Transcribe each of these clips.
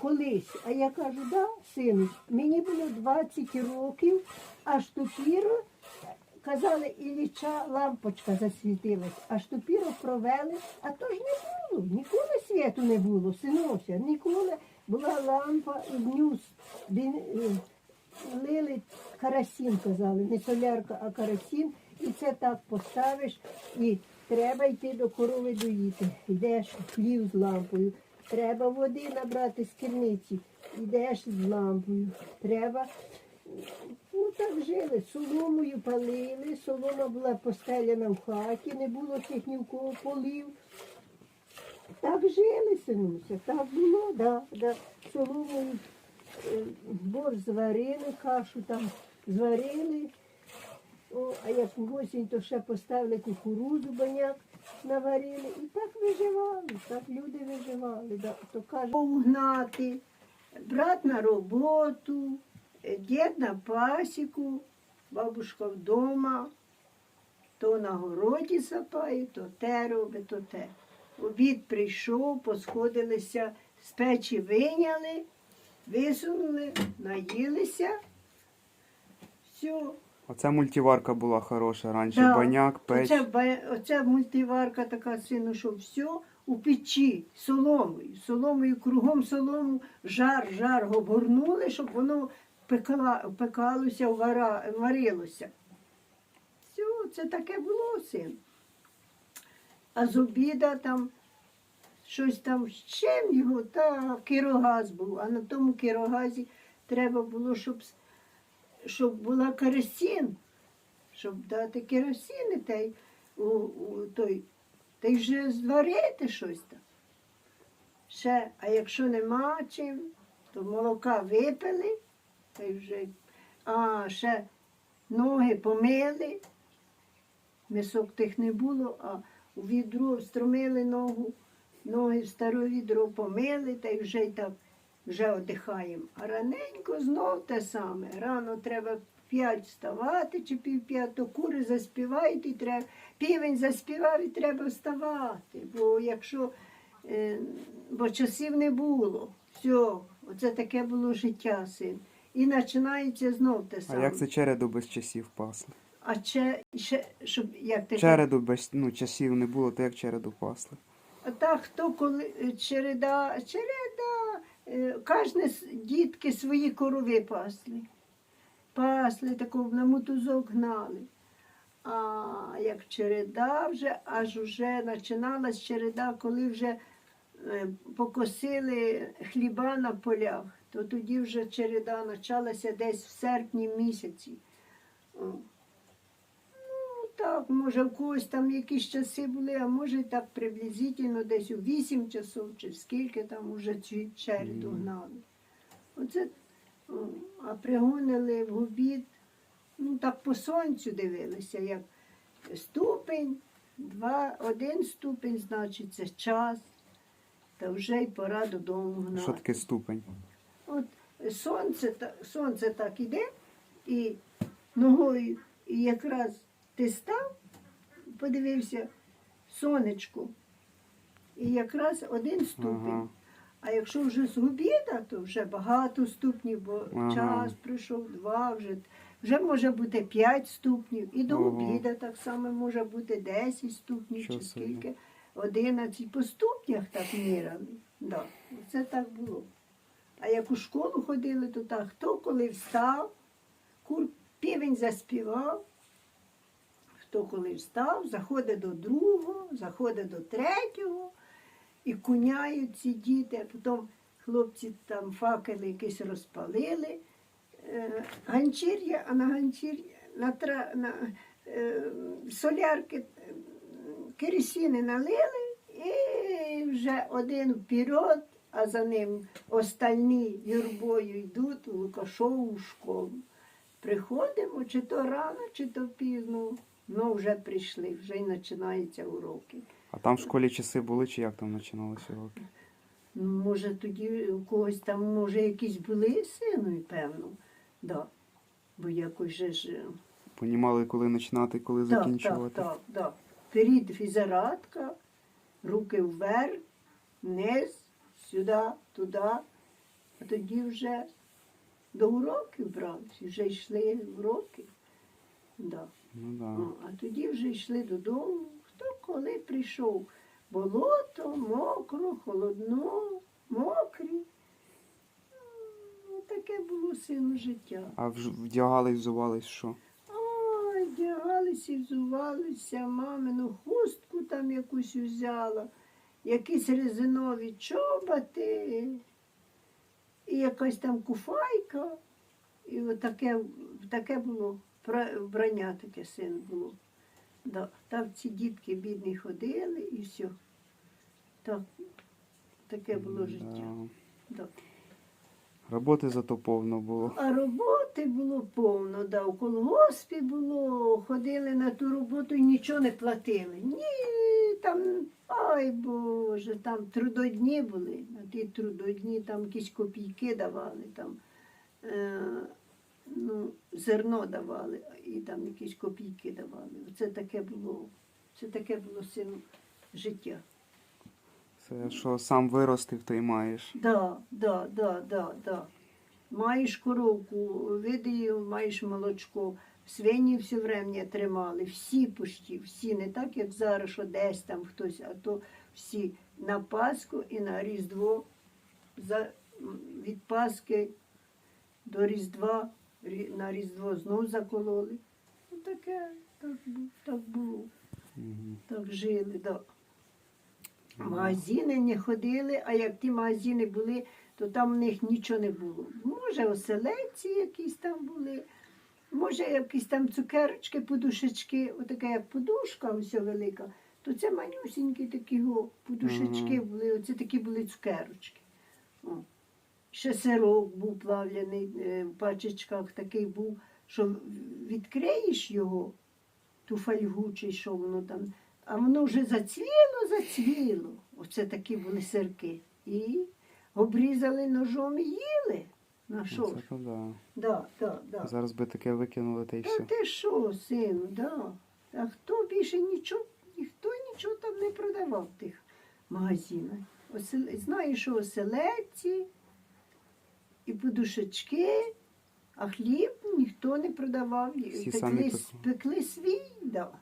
колись. А я кажу, да, сину, мені було 20 років, аж тупіро, казали, Ілліча лампочка засвітилась, аж тупіро провели, а то ж не було, ніколи світу не було, синуся, ніколи. Була лампа. Він, е, лили карасін, казали, не солярка, а карасін, і це так поставиш, і треба йти до корови доїти. Йдеш хлів з лампою, треба води набрати з керниці, йдеш з лампою, треба. Ну так жили, соломою палили, солома була постеляна в хаті, не було цих ні в кого полів. Так жили, синуся, так було, да, да. соломою е, борщ зварили, кашу там зварили. О, а як в осінь, то ще поставили кукурудзу баняк наварили. І так виживали, так люди виживали. То каже, гнати, брат на роботу, е, дід на пасіку, бабушка вдома, то на городі сапає, то те робить, то те. Обід прийшов, посходилися, з печі виняли, висунули, наїлися. Все. Оця мультиварка була хороша раніше. Да. Баняк, печ. Оце, оце мультиварка така сину, що все у печі соломою. Соломою, кругом солому, жар, жар обгорнули, щоб воно пекла, пекалося, вара, варилося. Все, це таке було син. А з обіда там щось там з чим його, та кирогаз був, а на тому кирогазі треба було, щоб, щоб була керосин щоб дати керосини та й у, у той, та й вже зварити щось там. Ще, а якщо нема чим, то молока випили, та й вже, а ще ноги помили, мисок тих не було, а у відро встромили ногу, ноги в старе відро помили, та й вже й так вже одихаємо. А раненько знов те саме. Рано треба п'ять вставати чи пів п'ятого кури заспівають і треба. Півень заспівав і треба вставати. Бо якщо е, бо часів не було. Все, оце таке було життя, син. І починається знов те саме. А як це череду без часів пасли? А че, ще, щоб як ти Череду без ну, часів не було, то як череду пасли? А так хто коли е, череда, череда, кожне с- дітки свої корови пасли. Пасли, такого на мотузок гнали. А як череда вже, аж вже починалась череда, коли вже е, покосили хліба на полях, то тоді вже череда почалася десь в серпні місяці. Так, може, в когось там якісь часи були, а може так приблизительно десь у 8 часов, чи скільки там уже череду гнали. Оце, а пригонили в обід, ну так по сонцю дивилися, як ступень, два, один ступень, значить, це час, та вже й пора додому гнати. Що таке ступень? От сонце, сонце так іде, і ногою, і якраз ти став, подивився сонечко, і якраз один ступень. Ага. А якщо вже з обіда, то вже багато ступнів, бо Ага. час пройшов, два, вже, вже може бути п'ять ступнів. І до Ого. обіда так само може бути 10 ступнів Що чи собі. скільки. 11 по ступнях так міряли. Да. Це так було. А як у школу ходили, то так, хто коли встав, кур, півень заспівав, хто коли встав, заходить до другого, заходить до третього, і куняють ці діти, а потім хлопці там факели якісь розпалили. Е, ганчір'я, а на ганчір'я на, тра, на е, солярки е, керосини налили і вже один вперед, а за ним остальні юрбою йдуть у Лукашову школу. Приходимо, чи то рано, чи то пізно, ну вже прийшли, вже й починаються уроки. А там в школі часи були, чи як там починалися уроки? Ну, Може, тоді у когось там, може, якісь були сину, певно. Да. Бо якось же ж. е, Понімали, коли починати, коли Так, так, закінчувати. так, так. Вперед фізарадка, руки вверх, вниз, сюди, туди. А тоді вже до уроків брались, вже йшли уроки. Да. Ну да. О, а тоді вже йшли додому. Хто коли прийшов? Болото, мокро, холодно, мокрі. Ну, Таке було сину життя. А вж- вдягались, взувались що? Ой, вдягалися, і взувалися, мамину хустку там якусь взяла, якісь резинові чоботи, і якась там куфайка. І от таке, було вбрання таке син було. Да. Там ці дітки бідні ходили і все. Так, таке було життя. Да. Да. Роботи зато повно було. А роботи було повно, да, у колгоспі було, ходили на ту роботу і нічого не платили. Ні, там, ай Боже, там трудодні були, на ті трудодні там якісь копійки давали, там, е, ну, зерно давали, і там якісь копійки давали. Це таке було, це таке було сину життя. Це що сам виростив, то й маєш. Да, да, да, да, да. Маєш коровку, видаїв, маєш молочко. Свині все врем'я тримали, всі почти, всі, не так, як зараз, що десь там хтось, а то всі на Пасху і на Різдво, за, від Пасхи до Різдва, рі- на Різдво знов закололи. Ну, таке, так, так було, так жили, да. Магазини не ходили, а як ті магазини були, то там в них нічого не було. Може, оселедці якісь там були, може, якісь там цукерочки, подушечки, отака як подушка, ось велика, то це манюсінькі такі подушечки були, оце такі були цукерочки. О. Ще сирок був плавляний е, в пачечках, такий був, що відкриєш його, ту фольгу чи що воно там, а воно вже зацвіло, зацвіло. Оце такі були сирки. І обрізали ножом і їли. На що Ну, Це ж? то да. Да, да, да. Зараз би таке викинули та й Та все. ти що, сину, да. А хто більше нічого, ніхто нічого там не продавав в тих магазинах. Осел... Знаєш, що оселедці і подушечки, а хліб ніхто не продавав. Всі самі пекли, пекли. пекли свій, да.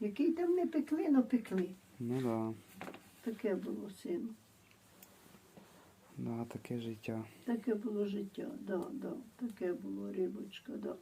Який там не пекли, но пекли. Ну да. Таке було сину. Да, таке життя. Таке було життя, да, да. Таке було рибочка, да.